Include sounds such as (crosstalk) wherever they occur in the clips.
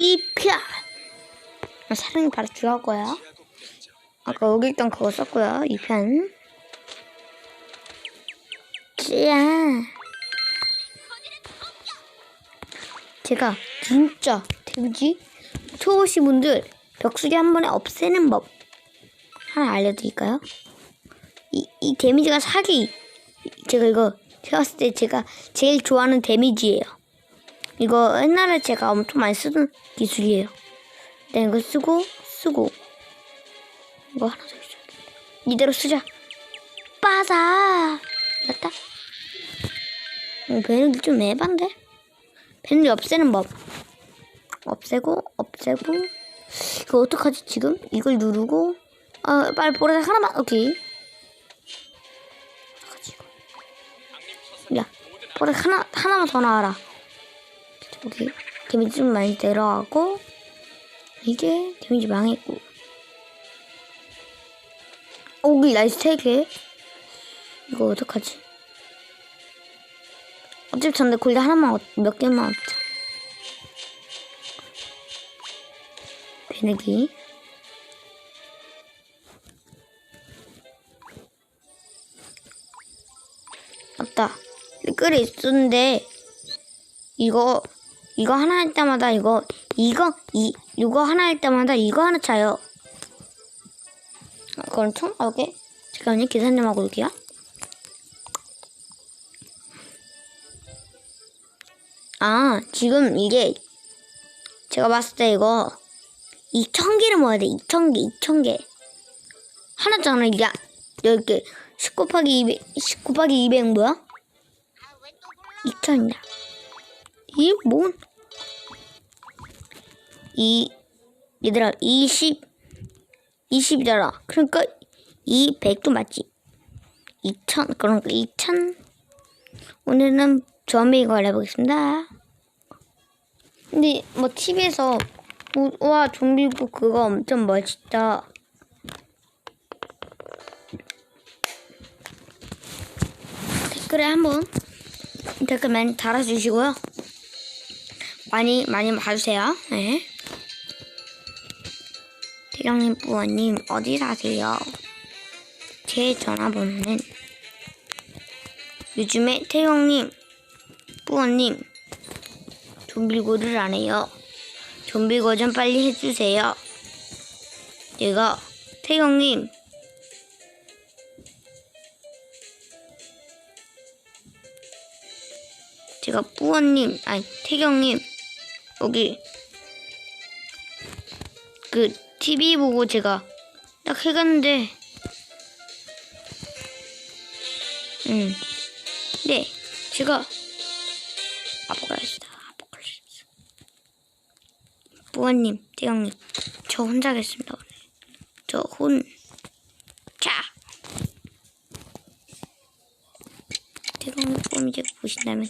이편 사랑이 바로 들어갈 거야. 아까 있던 그거 썼고요. 이 편. 짠. 제가 진짜 데미지 초보시 분들 벽수기 한 번에 없애는 법 하나 알려드릴까요? 이, 이 데미지가 사기 제가 이거 해왔을 때 제가 제일 좋아하는 데미지예요. 이거 옛날에 제가 엄청 많이 쓰던 기술이에요. 네, 이거 쓰고 쓰고 이거 하나 더 있어야 돼. 이대로 쓰자. 빠사. 됐다. 어, 배는 좀 에반데? 배는 없애는 법. 없애고 없애고 이거 어떡하지 지금? 이걸 누르고 아 빨리 보라색 하나만 오케이. 야 보라색 하나 하나만 더 나와라. 여기 데미지 좀 많이 내려가고 이게 데미지 망했고. 오기 나이스 세개 이거 어떡하지? 어차피 전데 골드 하나만 얻- 몇 개만 얻자. 배내기 맞다. 끌이 있었는데 이거 이거 하나 할 때마다 이거 이거 이 이거 하나 할 때마다 이거 하나 차요. 아, 그럼 총 오케이. 잠깐만요 계산 좀 하고 올게요. 아 지금 이게 제가 봤을 때 이거 2천 개를 모아야 돼. 2천 개, 2천 개. 하나잖아 이게 이렇게 10 곱하기 200, 10 곱하기 200 뭐야? 2천이야. 이 뭔? 이 얘들아 20 20이잖아. 그러니까 이 100도 맞지? 2000 그러니까 2000 오늘은 좀비 이걸 해보겠습니다. 근데 뭐 TV에서 와 좀비국 그거 엄청 멋있다. 댓글에 한번 댓글 많이 달아주시고요. 많이 많이 봐주세요. 네. 태경님 부모님 어디 사세요? 제 전화번호는 요즘에 태경님 부모님 좀비고를 안 해요. 좀비고 좀 빨리 해주세요. 내가 태경님 제가 뿌원님, 아니 태경님 여기 그 TV 보고 제가 딱 해갔는데, 음, 네, 제가 아포칼리스다, 아포칼리스. 뿌원님, 태경님, 저 혼자 하겠습니다 오늘. 저 혼, 자. 태경님 뿌원이 제가 보신다면.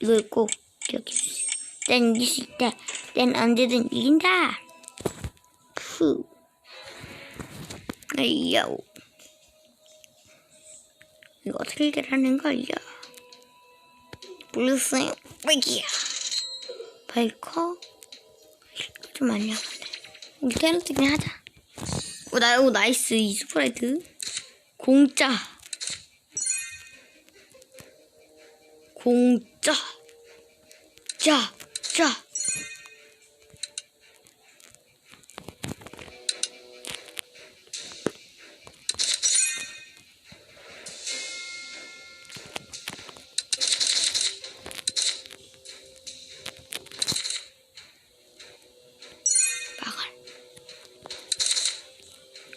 이걸 꼭 기억해 주세요. 난 이길 수 있다. 난 언제든 이긴다. 푸. 아이야오. 이거 어떻게 하는 거야? 블루스윙, 브기야 바이커? 좀 많이 하는데. 이렇게 해도 되긴 하자. 오, 나, 오, 나이스. 이 스프라이트. 공짜. 공짜. 자, 자.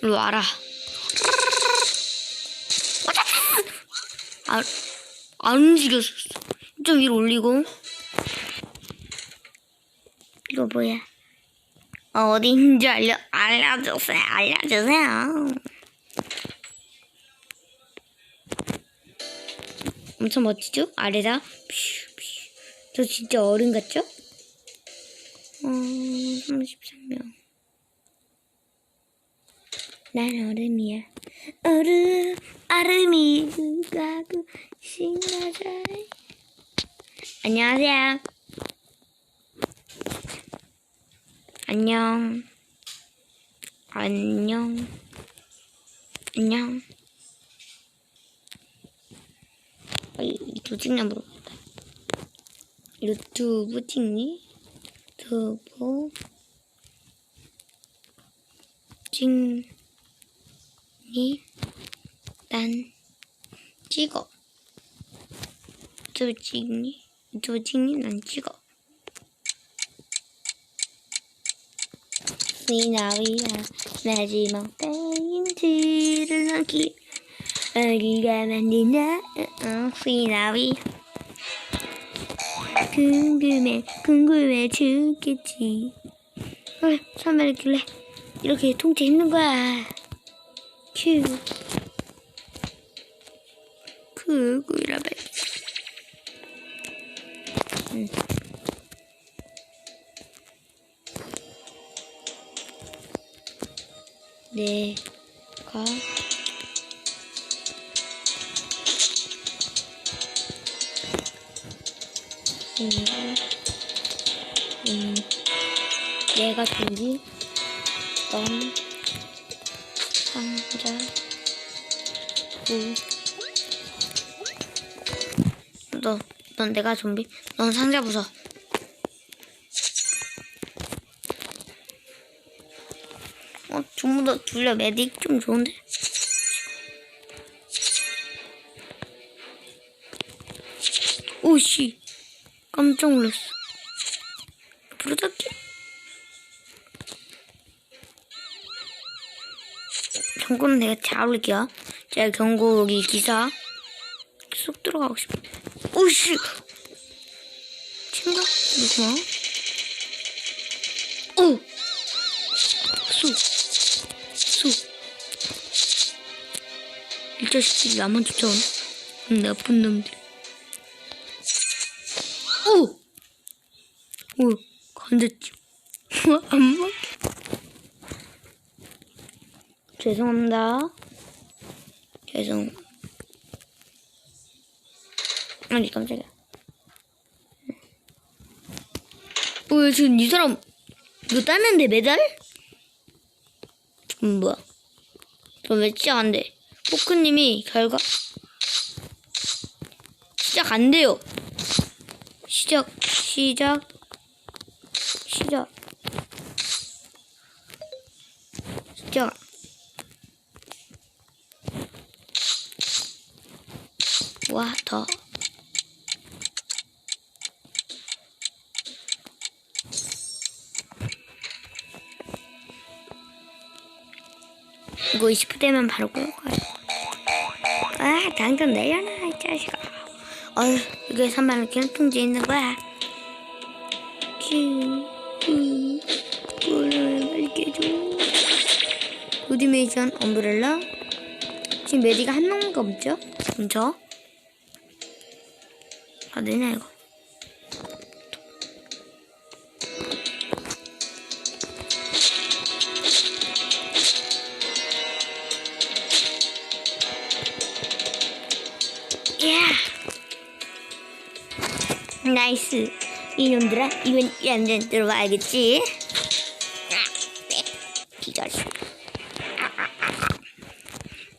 이리 와라. 안, 안 움직였어. 좀 위로 올리고. 이거 뭐야? 어, 어디 있는지 알려, 알려주세요. 알려주세요. 엄청 멋지죠? 아래다. 저 진짜 어른 같죠? 어, 33명. 난 얼음이야. 얼음, 얼음이 가고 신나자. 안녕하세요. 안녕. 안녕. 안녕. 유튜브 찍냐 물어봤다. 유튜브 찍니? 유튜브 찍 니? 난 찍어. 유튜브 찍니? 유튜브 찍니? 난 찍어. 위나 위나 마지막 페인트를 넣기 어디가 만드나 어, 위나 위 궁금해 궁금해 죽겠지 그래 선배를 길래 이렇게 통째 있는 거야 큐. 그구이라 말 음. 내가. 음, 음, 내가 준비 넌 상자 너, 넌 내가 좀비, 넌 상자 부숴. 어, 전부 다 둘려 메딕 좀 좋은데? 오씨, 깜짝 놀랐어. 부르다기? 경고는 내가 잘 올릴게요. 제가 경고 여기 기사 쏙 들어가고 싶어. 오씨, 친구 누구야? 오, 쑥, 쑥. 이 자식들이 나만 쫓아오네. 음, 나쁜 놈들. 오! 오, 건졌지. (laughs) 안 먹혀. 죄송합니다. 죄송. 아니, 깜짝이야. 어, 지금 이 사람, 이거 땄는데 메달? 음, 뭐야. 저왜 시작 안 돼? 포크님이 결과, 시작 안 돼요. 시작, 시작, 시작. 시작. 와, 더. 이거 20분 바로 끌 거야. 아, 당근 내려놔, 이 자식아. 어휴, 이게 3만원 기름통지 있는 거야. 큐, 큐, 꿀을 맑게 줘. 우디메이션 엄브렐라. 지금 메디가 한 명밖에 없죠? 그럼 저? 아, 되냐, 이거. 야! 나이스. 이놈들아, 이건 얌전 들어와야겠지?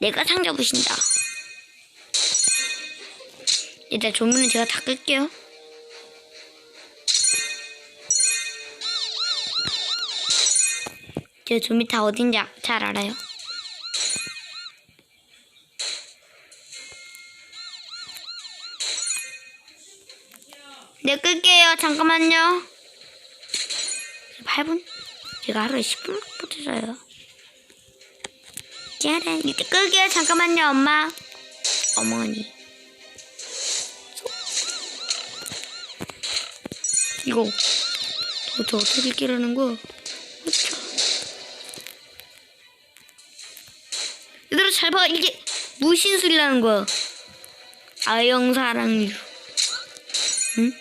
내가 상자 부신다. 일단 조문은 제가 다 끌게요. 제가 조미 다 어딘지 아- 잘 알아요. 네, 끌게요. 잠깐만요. 8분? 제가 하루에 10분부터 자요. 짜란. 이때 끌게요. 잠깐만요, 엄마. 어머니. 이거. 도대체 어떻게 끼라는 거야? 얘들아, 잘 봐. 이게 무슨 소리라는 거야. 아영사랑류. 응?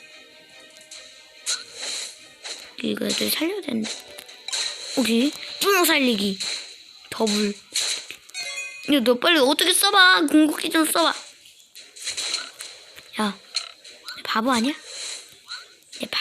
이거 애들 살려야 되는데. 오케이. 뚱 살리기. 더블. 야, 너 빨리 어떻게 써봐. 궁극기 좀 써봐. 야, 내 바보 아니야?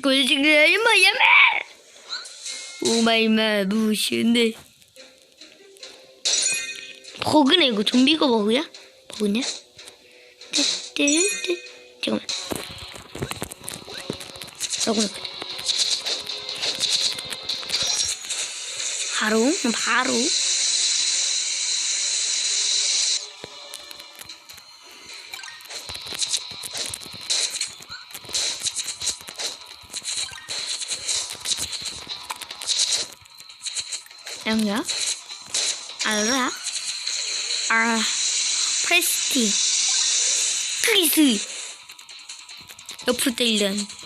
지금 뭐야매! 오마이마 무시인데 버그네 이거 좀비가 버그야? 버그냐? 뜨뜨뜨 잠깐만. 저거는 바로 바로. 영어야? 알라? 아, 프레스티. 크리스. 옆으로 때리는.